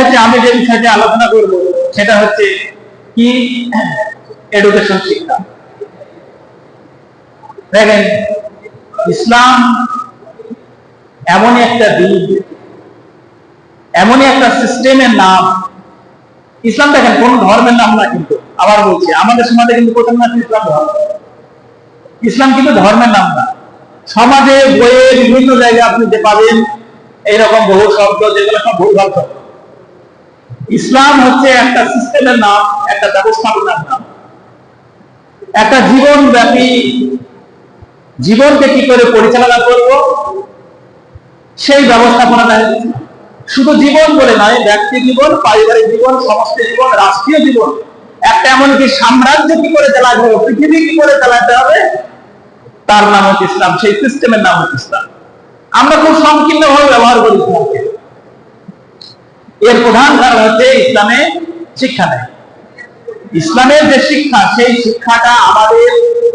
হচ্ছে আমি যে বিষয়টি আলোচনা করব, সেটা হচ্ছে কি এডুকেশন শিক্ষা। দেখেন, ইসলাম এমনই একটা দিন, এমনই একটা সিস্টেমের নাম। ইসলাম দেখেন, কোন ধর্মের নাম না কিন্তু। আবার বলছি, আমাদের সমাজে কিন্তু প্রথম নাম ইসলাম ধর্ম। ইসলাম কিন্তু ধর্মের নাম না। সমাজে বইয়ে বিভিন্ন জায়গায় আপনি যে পাবেন, এইরকম বহু শব্দ যেগুলো সব ভুলভাল শব্দ। ইসলাম হচ্ছে একটা সিস্টেমের নাম, একটা ব্যবস্থাপনার নাম। একটা জীবন ব্যাপী জীবনকে কি করে পরিচালনা করব? সেই ব্যবস্থাপনাটা শুধু জীবন বলে নয়, ব্যক্তি জীবন, পারিবারিক জীবন সমস্ত জীবন, রাষ্ট্রীয় জীবন, একটা এমনকি সাম্রাজ্য কি করে চালাতে হবে, পৃথিবী কি করে চালাতে হবে? তার নাম হচ্ছে ইসলাম, সেই সিস্টেমের নাম হচ্ছে ইসলাম। আমরা খুব সংকীর্ণ ভাবে ব্যবহার করি ইসলামকে। এর প্রধান কারণ হচ্ছে ইসলামে শিক্ষা নেই। ইসলামের যে শিক্ষা, সেই শিক্ষাটা আমাদের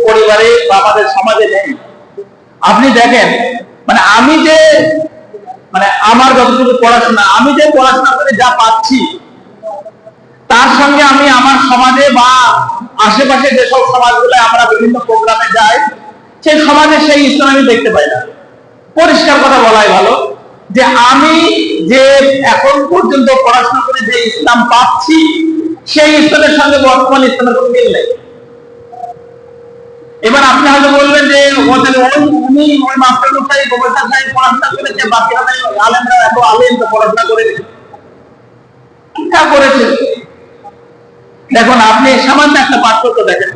পরিবারে বা আমাদের সমাজে নেই। আপনি দেখেন মানে আমি যে মানে আমার যতটুকু পড়াশোনা, আমি যে পড়াশোনা করে যা পাচ্ছি, তার সঙ্গে আমি আমার সমাজে বা আশেপাশে যেসব সমাজগুলো আমরা বিভিন্ন প্রোগ্রামে যাই, সেই সমাজে সেই ইসলাম আমি দেখতে পাই না। পরিষ্কার কথা বলাই ভালো। যে আমি যে এখন পর্যন্ত পড়াশোনা করে যে ইসলাম পাচ্ছি, সেই ইসলামের সঙ্গে বর্তমান ইসলামের কোনো মিল নেই। এবার আপনি হয়তো বলবেন যে, ওদের উনি ওই মাস্টার মশাই সাহেব পড়াশোনা করেছে আলেমরা এত আলেম, তো পড়াশোনা শিক্ষা করেছে। দেখুন, আপনি সামান্য একটা পার্থক্য দেখেন।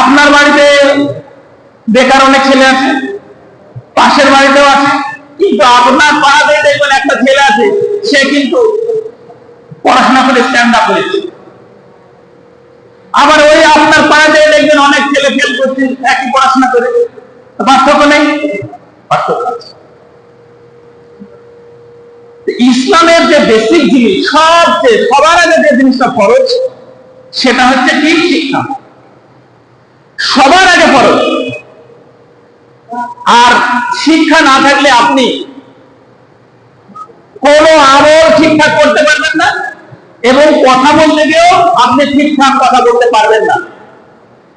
আপনার বাড়িতে বেকার অনেক ছেলে আছে, পাশের বাড়িতেও আছে। কিন্তু আপনার পাড়াতে দেখবেন একটা ছেলে আছে, সে কিন্তু পড়াশোনা করে স্ট্যান্ড আপ করেছে। আবার ওই আপনার পাড়াতে দেখবেন অনেক ছেলে ফেল করছে, একই পড়াশোনা করে। পার্থক্য নেই? ইসলামের যে বেসিক জিনিস, সবচেয়ে, সবার আগে যে জিনিসটা ফরজ, সেটা হচ্ছে কি? শিক্ষা। সবার আগে ফরজ। আর শিক্ষা না থাকলে আপনি কোন আমল ঠিকঠাক করতে পারবেন না, এবং কথা বলতে গিয়েও আপনি ঠিকঠাক কথা বলতে পারবেন না।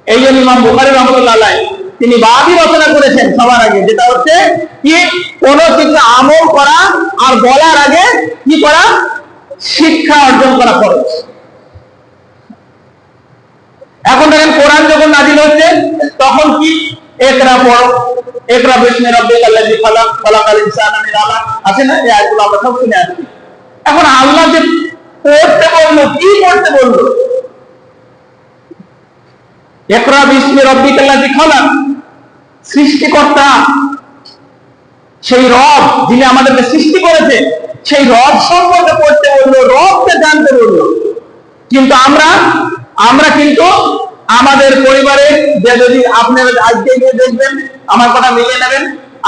এই জন্য ইমাম বুখারি রহমতুল্লাহ তিনি বাদই রচনা করেছেন সবার আগে, যেটা হচ্ছে কি, কোন কিছু আমল করা আর বলার আগে কি করা? শিক্ষা অর্জন করা খরচ এখন দেখেন কোরআন যখন নাজিল হচ্ছে, তখন কি একরা পড়ো, একরা বিস্মি রাব্বিক আল্লাযী খালাক, খালাকাল ইনসানা মিন আলাক আছে না? এই আয়াতগুলো আমরা সব শুনে এখন আল্লাহ যে পড়তে বলল, কি পড়তে বলল? একরা বিস্মি রাব্বিক আল্লাযী খালাক, সৃষ্টিকর্তা। সেই রব যিনি আমাদেরকে সৃষ্টি করেছে, সেই রব সম্পর্কে পড়তে বলল, রবকে জানতে বলল। কিন্তু আমরা আমরা কিন্তু আমাদের পরিবারে যে যদি আপনি আজকে গিয়ে দেখবেন, আমার কথা মিলিয়ে নেবেন,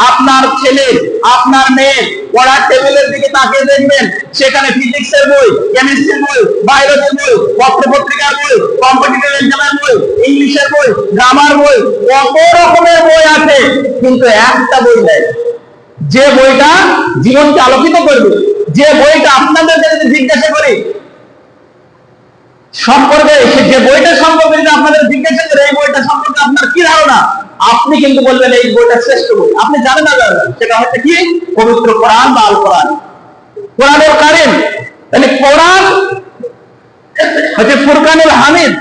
আপনার ছেলে, আপনার মেয়ে পড়ার টেবিলের দিকে তাকিয়ে দেখবেন, সেখানে ফিজিক্সের বই, কেমিস্ট্রির বই, বায়োলজির বই পত্র পত্রিকার বই, কম্পিটিটিভ এক্সামের বই, ইংলিশের বই, গ্রামার বই, কত রকমের বই আছে, কিন্তু একটা বই নেই। যে বইটা জীবনকে আলোকিত করবে, যে বইটা আপনাদের জিজ্ঞাসা করি সম্পর্কে যে বইটা সম্পর্কে যদি আপনাদের জিজ্ঞাসা করে, এই বইটা সম্পর্কে আপনার কি ধারণা? আপনি কিন্তু বলবেন, এই বইটা শ্রেষ্ঠ বই। আপনি জানেন না সেটা হচ্ছে কি? পবিত্র কোরআন বা আল কোরআন কোরআনের কারেন তাহলে কোরআন হচ্ছে ফুরকানুল হামিদ।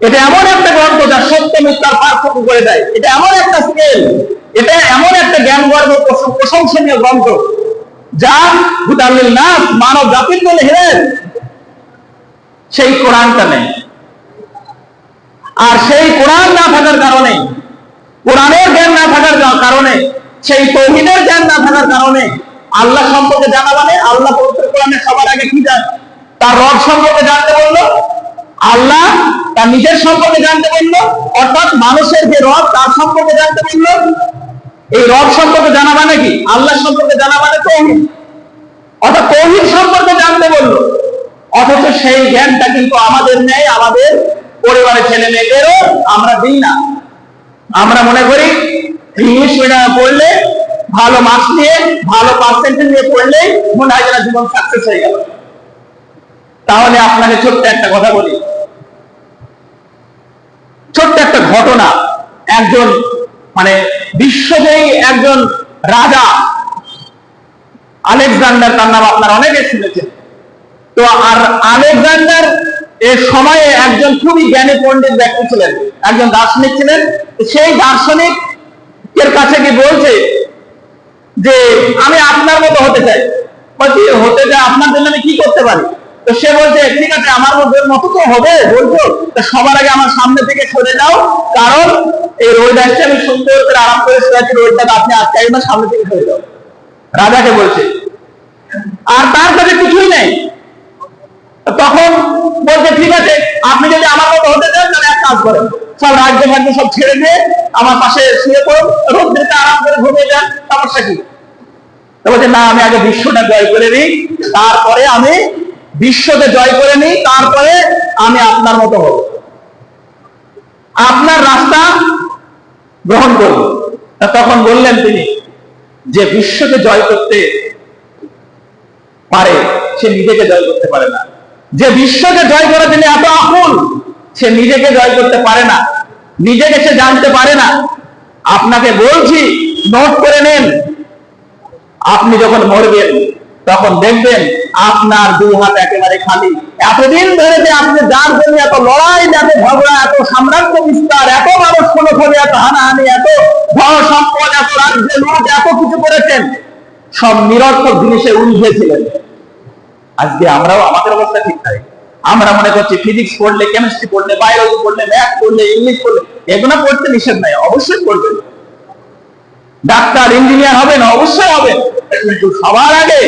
এটা এমন একটা গ্রন্থ যা সত্য মিথ্যার পার্থক্য করে দেয়। এটা এমন একটা স্কেল এটা এমন একটা জ্ঞান গর্ব প্রশ- প্রশংসনীয় গ্রন্থ যা হুদাল্লিল নাস মানব জাতির জন্য হেরেন সেই কোরআনটা নেই। আর সেই কোরআন না থাকার কারণে, কোরআনের জ্ঞান না থাকার কারণে, সেই তৌহিদের জ্ঞান না থাকার কারণে আল্লাহ সম্পর্কে জানা মানে আল্লাহ পবিত্র কোরআনে সবার আগে কি জান তার রব সম্পর্কে জানতে বলল, আল্লাহ তার নিজের সম্পর্কে জানতে বলল, অর্থাৎ মানুষের যে রব, তার সম্পর্কে জানতে বলল। এই রব সম্পর্কে জানা মানে কি? আল্লাহ সম্পর্কে জানা মানে তৌহিদ। অর্থাৎ তৌহিদ সম্পর্কে জানতে বলল। অথচ সেই জ্ঞানটা কিন্তু আমাদের নেই, আমাদের পরিবারের ছেলে মেয়েদেরও আমরা দিই না। আমরা মনে করি ইংলিশ মিডিয়ামে পড়লে, ভালো মার্কস নিয়ে, ভালো পার্সেন্টেজ নিয়ে পড়লেই মনে হয় জীবন সাকসেস হয়ে গেল। তাহলে আপনাকে ছোট্ট একটা কথা বলি। ছোট্ট একটা ঘটনা। একজন মানে বিশ্বজয়ী একজন রাজা, আলেকজান্ডার, তার নাম আপনার অনেকে শুনেছেন। তো আর আলেকজান্ডার এর সময়ে একজন খুবই জ্ঞানী পণ্ডিত ব্যক্তি ছিলেন, একজন দার্শনিক ছিলেন, সেই দার্শনিক এর কাছে কি বলছে যে, আমি আপনার মতো হতে চাই। হতে চাই আপনার জন্য আমি কি করতে পারি? তো সে বলছে, ঠিক আছে, আমার মধ্যে মতো তো হবে, বলছো। তো সবার আগে আমার সামনে থেকে সরে যাও, কারণ এই রোদ আমি সুন্দর করে আরাম করে শুয়ে আছি রোদটা আপনি আজকে না সামনে থেকে সরে যাও। রাজাকে বলছে, আর তার কাছে কিছুই নেই তখন বলছে, ঠিক আছে, আপনি যদি আমার মতো হতে চান, তাহলে এক কাজ করেন। সব রাজ্য ভাগ্য সব ছেড়ে দিয়ে আমার পাশে শুয়ে পড়ুন রোদ দিতে আরাম করে ঘুমিয়ে যান সমস্যা কি বলছে, না, আমি আগে বিশ্বটা জয় করে নিই, তারপরে আমি বিশ্বকে জয় করে নিই, তারপরে আমি আপনার মতো হব। আপনার রাস্তা গ্রহণ করব। তখন বললেন তিনি, যে বিশ্বকে জয় করতে পারে, সে নিজেকে জয় করতে পারে না। যে বিশ্বকে জয় করার জন্য এত আকুল, সে নিজেকে জয় করতে পারে না। নিজেকে সে জানতে পারে না। আপনাকে বলছি নোট করে নেন। আপনি যখন মরবেন, তখন দেখবেন আপনার দুই হাত একেবারে খালি। এতদিন ধরে যে আপনি যার জন্য এত লড়াই, এত ঝগড়া, এত সাম্রাজ্য বিস্তার, এত মানুষ কোনো খবরে এত হানাহানি, এত ধন সম্পদ এত রাজ্যে লুট, এত কিছু করেছেন, সব নিরর্থক জিনিসে উল্ঝেছিলেন আজকে আমরাও, আমাদের অবস্থা ঠিক নাই। আমরা মনে করছি ফিজিক্স পড়লে কেমিস্ট্রি পড়লে বায়োলজি পড়লে ম্যাথ পড়লে ইংলিশ পড়লে, এগুলো পড়তে নিষেধ নাই, অবশ্যই পড়বেন। ডাক্তার ইঞ্জিনিয়ার হবেন অবশ্যই হবেন কিন্তু সবার আগে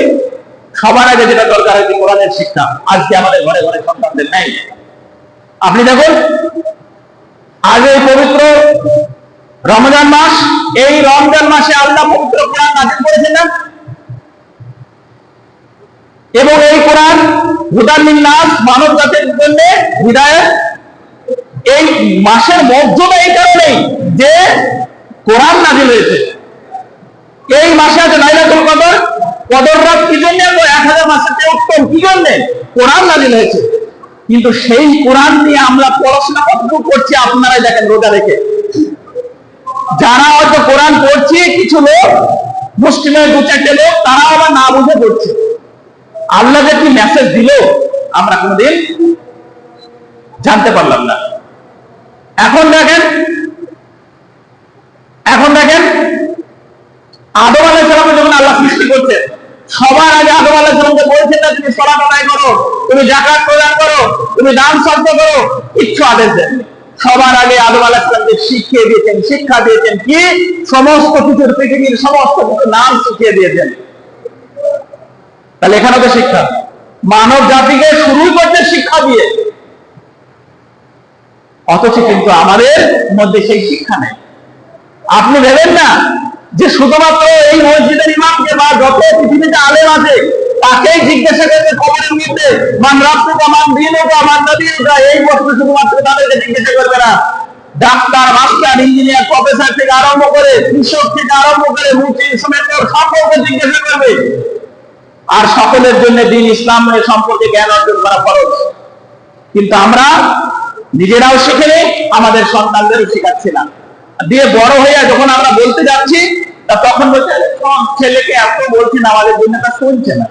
সবার আগে যেটা দরকার হচ্ছে কোরআনের শিক্ষা। আজকে আমাদের ঘরে ঘরে সন্তানদের নেই। আপনি দেখুন আগে পবিত্র রমজান মাস, এই রমজান মাসে আল্লাহ পবিত্র কোরআন নাজিল করেছেন না? এবং এই কোরআন হুদান নাস মানব জাতির জন্য হৃদায়ত এই মাসের মর্যাদা এই কারণেই যে কোরআন নাজিল হয়েছে। এই মাসে আছে লাইলাতুল কদর কদর কি জন্য? এক হাজার মাসের চেয়ে উত্তম। কি জন্য? কোরআন নাজিল হয়েছে। কিন্তু সেই কোরআন নিয়ে আমরা পড়াশোনা কতটুকু করছি আপনারাই দেখেন রোজা রেখে। যারা হয়তো কোরআন পড়ছে, কিছু লোক, মুসলিমের দু চারটে লোক তারা আবার না বুঝে পড়ছে। আল্লাহ কি মেসেজ দিল, আমরা কোনোদিন জানতে পারলাম না। এখন দেখেন এখন দেখেন, আদম আলাহ সালামকে যখন আল্লাহ সৃষ্টি করছেন সবার আগে আদম আলাহ সালামকে বলছেন না তুমি সলাপ আদায় করো, তুমি জাকাত প্রদান করো, তুমি দান শর্ত করো, কিচ্ছু আদেশ দেন সবার আগে আদম আলাহ সালামকে শিখিয়ে দিয়েছেন, শিক্ষা দিয়েছেন কি? সমস্ত কিছুর পৃথিবীর সমস্ত কিছু নাম শিখিয়ে দিয়েছেন। তাহলে এখানে তো শিক্ষা। মানব জাতিকে শুরু করতে শিক্ষা দিয়ে। অথচ কিন্তু আমাদের মধ্যে সেই শিক্ষা নেই। আপনি ভেবেন না যে শুধুমাত্র এই মসজিদের ইমামকে বা যত পৃথিবীতে আলেম আছে, তাকেই জিজ্ঞাসা করবে কবরের মধ্যে, মান রাত্রিকা মান দিন মান নদীকা এই প্রশ্ন শুধুমাত্র তাদেরকে জিজ্ঞাসা করবে না। ডাক্তার, মাস্টার, ইঞ্জিনিয়ার, প্রফেসর থেকে আরম্ভ করে কৃষক থেকে আরম্ভ করে মুচি সমেত সকলকে জিজ্ঞাসা করবে আর সকলের জন্য দিন ইসলামের সম্পর্কে জ্ঞান অর্জন করা খরচ কিন্তু আমরা নিজেরাও শিখে আমাদের সন্তানদেরও শেখাচ্ছি না। দিয়ে বড় হয়ে যখন আমরা বলতে যাচ্ছি তখন বলছে ছেলেকে এত বলছেন, আমাদের জন্য তা শুনছে না।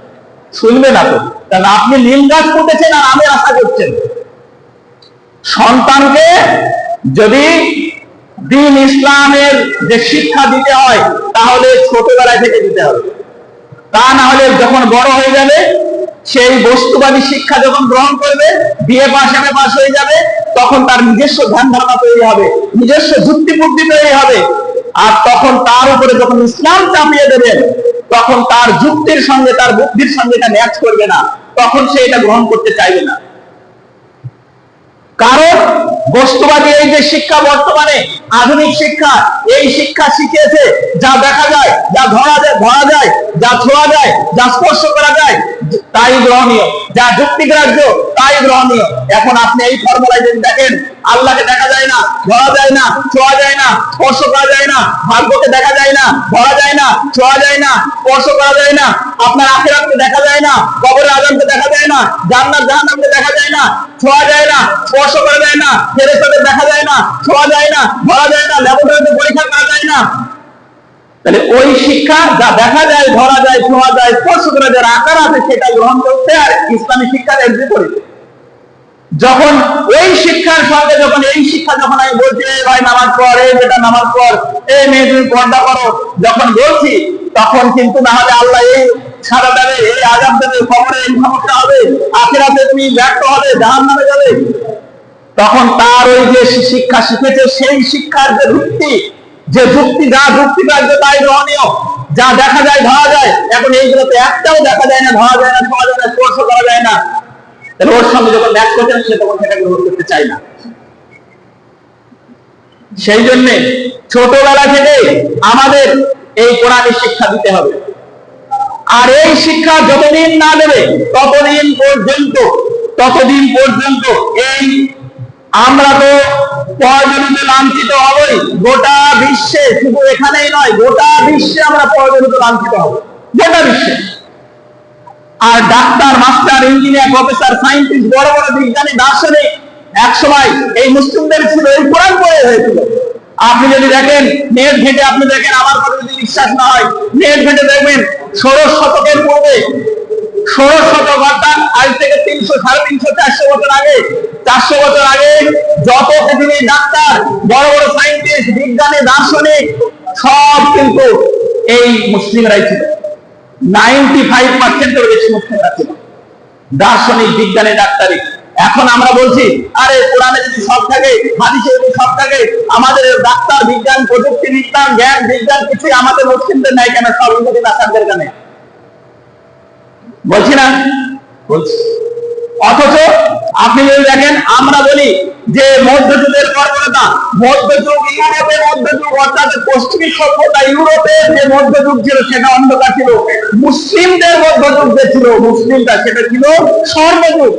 শুনবে না তো। কারণ আপনি নীল গাছ পুঁতেছেন আর আমি আশা করছেন সন্তানকে যদি দিন ইসলামের যে শিক্ষা দিতে হয়, তাহলে ছোটবেলায় থেকে দিতে হবে। তা না হলে যখন বড় হয়ে যাবে, সেই বস্তুবাদী শিক্ষা যখন গ্রহণ করবে পাশ পাশ হয়ে যাবে, তখন তার নিজস্ব ধ্যান ধারণা তৈরি হবে, নিজস্ব যুক্তি বুদ্ধি তৈরি হবে। আর তখন তার উপরে যখন ইসলাম চাপিয়ে দেবেন তখন তার যুক্তির সঙ্গে, তার বুদ্ধির সঙ্গে এটা ম্যাচ করবে না। তখন সে এটা গ্রহণ করতে চাইবে না। কারণ বস্তুবাদী এই যে শিক্ষা বর্তমানে আধুনিক শিক্ষা এই শিক্ষা শিখিয়েছে যা দেখা যায় যা ধরা যায় ধরা যায় যা ছোঁয়া যায় যা স্পর্শ করা যায় তাই গ্রহণীয় যা যুক্তিগ্রাহ্য তাই গ্রহণীয় এখন আপনি এই ফর্মুলায় যদি দেখেন আল্লাহকে দেখা যায় না ধরা যায় না ছোঁয়া যায় না স্পর্শ করা যায় না ভাগ্যকে দেখা যায় না ধরা যায় না ছোঁয়া যায় না স্পর্শ করা যায় না আপনার আখেরাতকে দেখা যায় না কবরের আজমকে দেখা যায় না জান্নাত জাহান্নামকে দেখা যায় না ছোঁয়া যায় না স্পর্শ করা যায় না ফেরেশতাদের দেখা যায় না ছোঁয়া যায় না, ধরা যায় না, ল্যাবরেটরিতে পরীক্ষা করা যায় না। তাহলে ওই শিক্ষা যা দেখা যায়, ধরা যায় ছোঁয়া যায় স্পর্শ করা যায় আকার আছে সেটা গ্রহণ করতে আর ইসলামী শিক্ষার এগ্রি করিতে যখন ওই শিক্ষার সঙ্গে যখন এই শিক্ষা যখন আমি বলছি "এই ভাই, নামাজ পড় এই বেটা, নামাজ পড় এই মেয়ে তুমি পর্দা করো, যখন বলছি, তখন কিন্তু না হলে আল্লাহ এই সারা দেবে এই আজাব দেবে খবরে এই সমস্যা হবে, আখেরাতে তুমি ব্যর্থ হবে জাহান নামে যাবে। তখন তার ওই যে শিক্ষা শিখেছে, সেই শিক্ষার যে যুক্তি যে যুক্তি, যা যুক্তি কার্য তাই গ্রহণীয় যা দেখা যায় ধরা যায়, এখন এইগুলোতে একটাও দেখা যায় না, ধরা যায় না ছোঁয়া যায় না, স্পর্শ করা যায় না। তাহলে ওর সঙ্গে যখন সে তখন সেটা গ্রহণ করতে না। সেই জন্যে ছোটবেলা থেকে আমাদের এই কোরআনের শিক্ষা দিতে হবে। আর এই শিক্ষা যতদিন না দেবে, ততদিন পর্যন্ত ততদিন পর্যন্ত এই আমরা তো পরজনিত লাঞ্ছিত হবই। গোটা বিশ্বে শুধু এখানেই নয়, গোটা বিশ্বে আমরা পরজনিত লাঞ্ছিত হব। গোটা বিশ্বে। আর doctor, master, engineer, professor scientist বড় বড় বিজ্ঞানী, দার্শনিক এক সময় এই মুসলিমদের ছিল, এই কোরআন পড়ে হয়েছিল। আপনি যদি দেখেন, নেট ঘেটে আপনি দেখেন, আমার কথা যদি বিশ্বাস না হয়, নেট ঘেটে দেখবেন, ষোড়শ শতকের পূর্বে আজ থেকে তিনশো, সাড়ে তিনশো, চারশো বছর আগে, চারশো বছর আগে ডাক্তার, বড় বড় দার্শনিক, সব কিন্তু এই ফাইভ পার্সেন্টের বেশি দার্শনিক ডাক্তারি। এখন আমরা বলছি, আরে কোরআনে যদি সব থাকে, হাদিসে যদি সব থাকে, আমাদের ডাক্তার, বিজ্ঞান, প্রযুক্তি, বিজ্ঞান, জ্ঞান, বিজ্ঞান কিছুই আমাদের মুসলিমদের নাই কেন? সব ডাক্তারদের কেন। বলছি না? বলছি। অথচ আপনি যদি দেখেন আমরা বলি যে মধ্যযুগের কর্মরতা মধ্যযুগ ইউরোপে মধ্যযুগ অর্থাৎ পশ্চিমী সভ্যতা ইউরোপে যে মধ্যযুগ ছিল সেটা অন্ধকার ছিল। মুসলিমদের মধ্যযুগ যে ছিল মুসলিমটা সেটা ছিল স্বর্ণযুগ।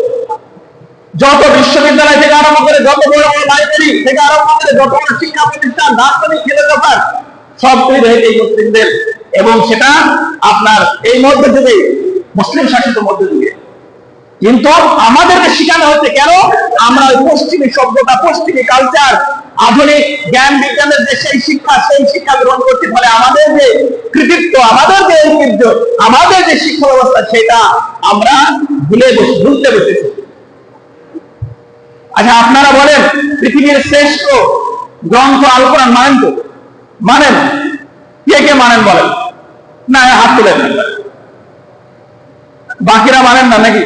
যত বিশ্ববিদ্যালয় থেকে আরম্ভ করে যত বড় বড় লাইব্রেরি থেকে আরম্ভ করে যত বড় শিক্ষা প্রতিষ্ঠান দার্শনিক ফিলোসফার সব তৈরি হয়েছে এই মুসলিমদের। এবং সেটা আপনার এই মধ্যযুগে মুসলিম শাসিত মধ্যযুগে কিন্তু আমাদেরকে শেখানো হচ্ছে কেন? আমরা পশ্চিমী সভ্যতা পশ্চিমী কালচার আধুনিক জ্ঞান বিজ্ঞানের যে সেই শিক্ষা সেই শিক্ষা গ্রহণ করছি ফলে আমাদের যে কৃতিত্ব, আমাদের যে ঐতিহ্য, আমাদের যে শিক্ষা ব্যবস্থা, সেটা আমরা ভুলে বসে, ভুলতে বসেছি। আচ্ছা আপনারা বলেন, পৃথিবীর শ্রেষ্ঠ গ্রন্থ আল কোরআন মানেন তো? মানেন? কে কে মানেন বলেন? না, হাত তুলেন না। বাকিরা মানেন না নাকি?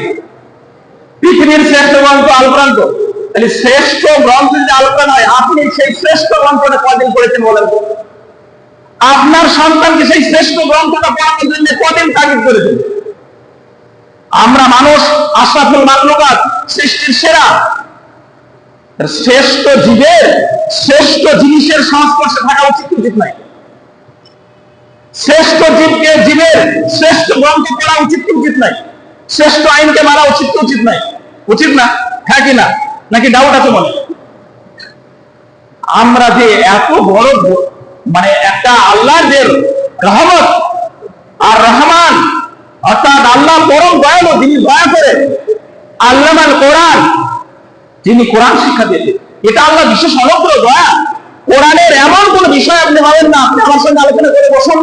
পৃথিবীর শ্রেষ্ঠ গ্রন্থ আল কোরআন তাহলে শ্রেষ্ঠ গ্রন্থ যদি আল কোরআন হয়, আপনি সেই শ্রেষ্ঠ গ্রন্থটা কদিন করেছেন বলেন আপনার সন্তানকে সেই শ্রেষ্ঠ গ্রন্থটা পড়ানোর জন্য কদিন তাগিদ করেছেন? আমরা মানুষ, আশরাফুল মাকলুকাত সৃষ্টির সেরা। শ্রেষ্ঠ জীবের, শ্রেষ্ঠ জিনিসের সংস্পর্শে থাকা উচিত উচিত নাই শ্রেষ্ঠ জীবকে জীবের শ্রেষ্ঠ গ্রন্থ পড়া উচিত উচিত নাই? শ্রেষ্ঠ আইনকে মারা উচিত উচিত নাই? উচিত না? হ্যাঁ কি না? নাকি ডাউট আছে মনে? আমরা যে এত বড় মানে একটা আল্লাহর যে রহমত আর রহমান, অর্থাৎ আল্লাহ পরম দয়ালু যিনি দয়া করে আল্লাহ কোরআন, যিনি কোরআন শিক্ষা দিয়েছেন, এটা আল্লাহ বিশেষ অনুগ্র দয়া কোরআনের এমন কোন বিষয় আপনি পাবেন না, আপনি আমার সঙ্গে আলোচনা করে বসুন।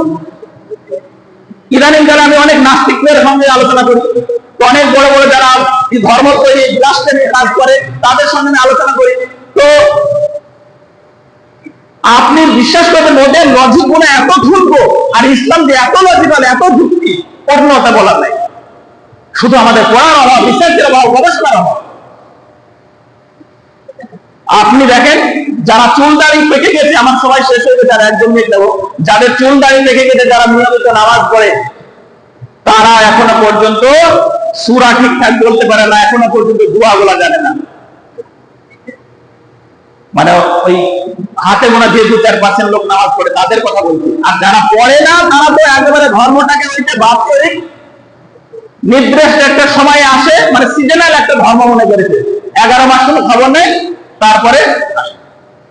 ইদানিং কালে আমি অনেক নাস্তিকদের সঙ্গে আলোচনা করি। অনেক বড় বড় যারা ধর্ম তৈরি রাষ্ট্রে কাজ করে, তাদের সঙ্গে আমি আলোচনা করি। তো আপনি বিশ্বাস করবেন, ওদের লজিকগুলো এত ঠুলকো আর ইসলাম যে এত লজিক্যাল এত যুক্তি পূর্ণতা বলার নাই। শুধু আমাদের পড়ার অভাব রিসার্চের অভাব, গবেষণার অভাব। আপনি দেখেন যারা চুল দাড়ি পেকে গেছে, আমার সবাই শেষ হয়ে গেছে, আর একজন মেয়ে দেবো যাদের চুল দাড়ি পেকে গেছে, যারা নিয়মিত নামাজ পড়ে, তারা এখনও পর্যন্ত সুরা ঠিকঠাক বলতে পারে না, এখনও পর্যন্ত দোয়া গুলা জানে না। মানে ওই হাতে গোনা যে দু চার পার্সেন্ট লোক নামাজ পড়ে, তাদের কথা বলছি। আর যারা পড়ে না, তারা তো একেবারে ধর্মটাকে ওইটা বাদ করে নির্দিষ্ট একটা সময় আসে মানে সিজনাল একটা ধর্ম মনে করেছে। এগারো মাস কোনো খবর নেই, তারপরে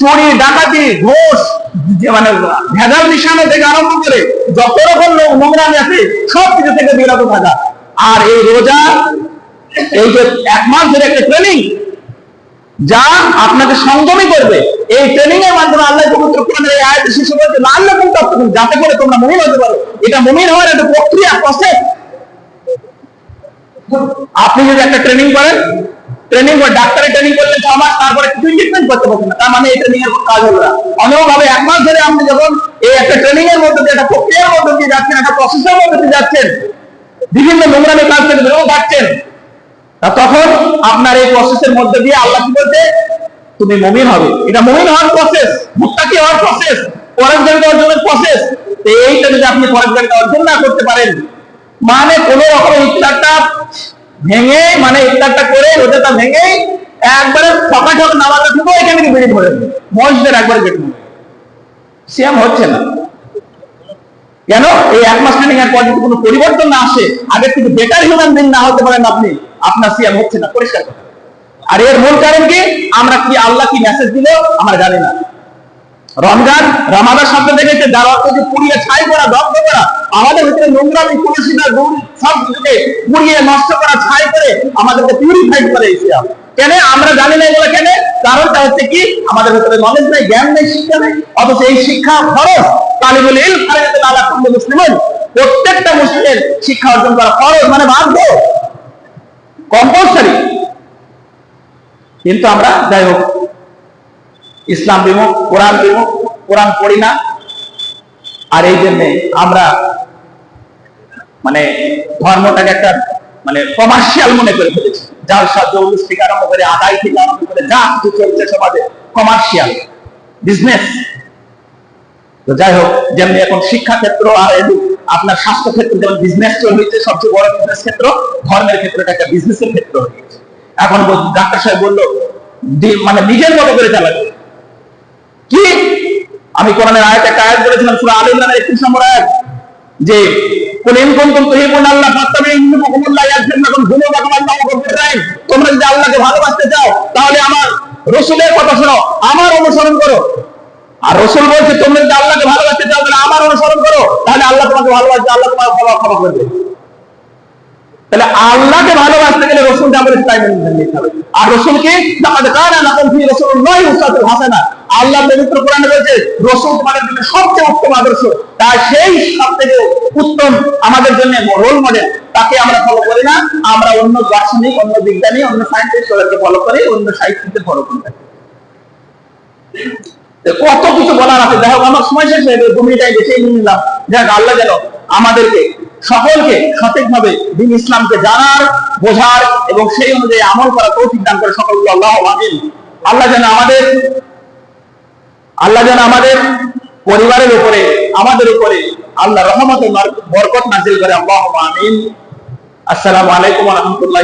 চুরি, ডাকাতি, ঘোষ মানে ভেজাল নিশানো থেকে আরম্ভ করে যত রকম নোংরামি আছে সব কিছু থেকে বিরত থাকা আর এই রোজা, এই যে এক মাস ধরে একটা ট্রেনিং যা আপনাকে সংযমী করবে। এই ট্রেনিং এর মাধ্যমে আল্লাহ পবিত্র কোরআনের এই আয়াত শিশু বলছে আল্লাহ কোন তত্ত্ব যাতে করে তোমরা মুমিন হতে পারো। এটা মুমিন হওয়ার একটা প্রক্রিয়া প্রসেস আপনি যদি একটা ট্রেনিং করেন ট্রেনিং করে ডাক্তারের ট্রেনিং করলেন ছ মাস তারপরে কিছু ট্রিটমেন্ট করতে পারছেন না। তার মানে এই ট্রেনিং এর কাজ হলো না। অন্যভাবে এক মাস ধরে আপনি যখন এই একটা ট্রেনিং এর মধ্যে একটা প্রক্রিয়ার মধ্যে দিয়ে যাচ্ছেন, একটা প্রসেসের মধ্যে দিয়ে যাচ্ছেন, বিভিন্ন নোংরামি কাজ থেকে বেরোও থাকছেন তখন আপনার এই প্রসেসের মধ্যে দিয়ে আল্লাহ কি বলছে? তুমি মমিন হবে। এটা মমিন হওয়ার প্রসেস মুত্তাকি হওয়ার প্রসেস পরেশগারিতা অর্জনের প্রসেস এইটা যদি আপনি পরেশগারিতা অর্জন না করতে পারেন মানে কোন রকম ইফতারটা ভেঙে মানে ইফতারটা করে রোজাটা ভেঙে একবারে সকাল সকাল নামাজটা শুধু এখানে থেকে বেরিয়ে পড়েন মসজিদের একবার গেট সিয়াম হচ্ছে না। কেন? এই এক মাস ট্রেনিং এর পর যদি কোনো পরিবর্তন না আসে আগের থেকে বেটার হিউম্যান বিং না হতে পারেন আপনি, আপনার সিয়াম হচ্ছে না। পরিষ্কার আর এর মূল কারণ কি? আমরা কি আল্লাহ কি মেসেজ দিল? আমরা জানি না। রমজান রামাদান শব্দ দেখেছে, যার অর্থ যে পুড়িয়ে ছাই করা, দগ্ধ করা। আমাদের ভিতরে নোংরামি কুলসিনা দূর সব পুড়িয়ে নষ্ট করা, ছাই করে আমাদেরকে করে কেন? আমরা জানি না এগুলো কেন। কারণটা হচ্ছে কি? আমাদের ভিতরে নলেজ জ্ঞান নেই, শিক্ষা নেই। অথচ এই শিক্ষা খরচ তালিবুল ইল মুসলিমিন। প্রত্যেকটা মুসলিমের শিক্ষা অর্জন করা খরচ মানে বাধ্য। কম্পালসারি কিন্তু আমরা, যাই হোক, ইসলাম বিমুখ কোরআন বিমুখ কোরআন পড়ি না। আর এই জন্যে আমরা মানে ধর্মটাকে একটা মানে কমার্শিয়াল মনে করে ফেলেছি। যার সাহায্য উলুস থেকে আরম্ভ করে, আদায় থেকে আরম্ভ করে, যা কিছু চলছে সমাজে কমার্শিয়াল বিজনেস তো যাই হোক, যেমনি এখন শিক্ষা ক্ষেত্র আর আপনার স্বাস্থ্য ক্ষেত্র যেমন বিজনেস সবচেয়ে বড় বিজনেস ক্ষেত্র, ধর্মের একটা বিজনেসের ক্ষেত্র এখন ডাক্তার সাহেব বলল মানে নিজের মতো করে চালাবে কি? আমি কোরআনের আয়াত একটা আয়াত বলেছিলাম, সূরা আলে ইমরানের 31 নম্বর যে কোন ইন কুনতুম তুহিবুন আল্লাহ ফাত্তাবিউনি ইউহিব্বুকুমুল্লাহ ইয়াগফির যুনুবাকুম আল্লাহু তোমরা যদি আল্লাহকে ভালোবাসতে চাও, তাহলে আমার রাসূলের কথা শোনো, আমার অনুসরণ করো। আর রসুল বলছে, তোমরা যদি আল্লাহকে ভালোবাসতে চাও, তাহলে আমার অনুসরণ করো। তাহলে আল্লাহ তোমাকে ভালোবাসবে, আল্লাহ তোমাকে ক্ষমা করবে। তাহলে আল্লাহকে ভালোবাসতে গেলে রসুল যা বলেছে তাই মেনে নিতে হবে। আর রসুলকে, লাকাদ কানা লাকুম ফি রাসূলিল্লাহি উসওয়াতুন হাসানা। আল্লাহ পবিত্র কোরআনে বলেছে, রসুল তোমাদের জন্য সবচেয়ে উত্তম আদর্শ। তাই সেই সবথেকে উত্তম আমাদের জন্য রোল মডেল তাকে আমরা ফলো করি না। আমরা অন্য দার্শনিক, অন্য বিজ্ঞানী, অন্য সায়েন্টিস্ট ওদেরকে ফলো করি, অন্য সাহিত্যকে ফলো করি। কত কিছু বলার আছে। হোক, আমার সময় শেষ হয়ে গেল। দু মিনিটাই বেশি নিলাম। যাক আল্লাহ যেন আমাদেরকে সকলকে সঠিকভাবে দিন ইসলামকে জানার, বোঝার এবং সেই অনুযায়ী আমল করা তৌফিক দান করে সকলগুলো আল্লাহ আমিন আল্লাহ যেন আমাদের, আল্লাহ যেন আমাদের পরিবারের উপরে, আমাদের উপরে আল্লাহ রহমত বরকত নাজিল করে আল্লাহ আমিন আসসালামু আলাইকুম রহমতুল্লাহ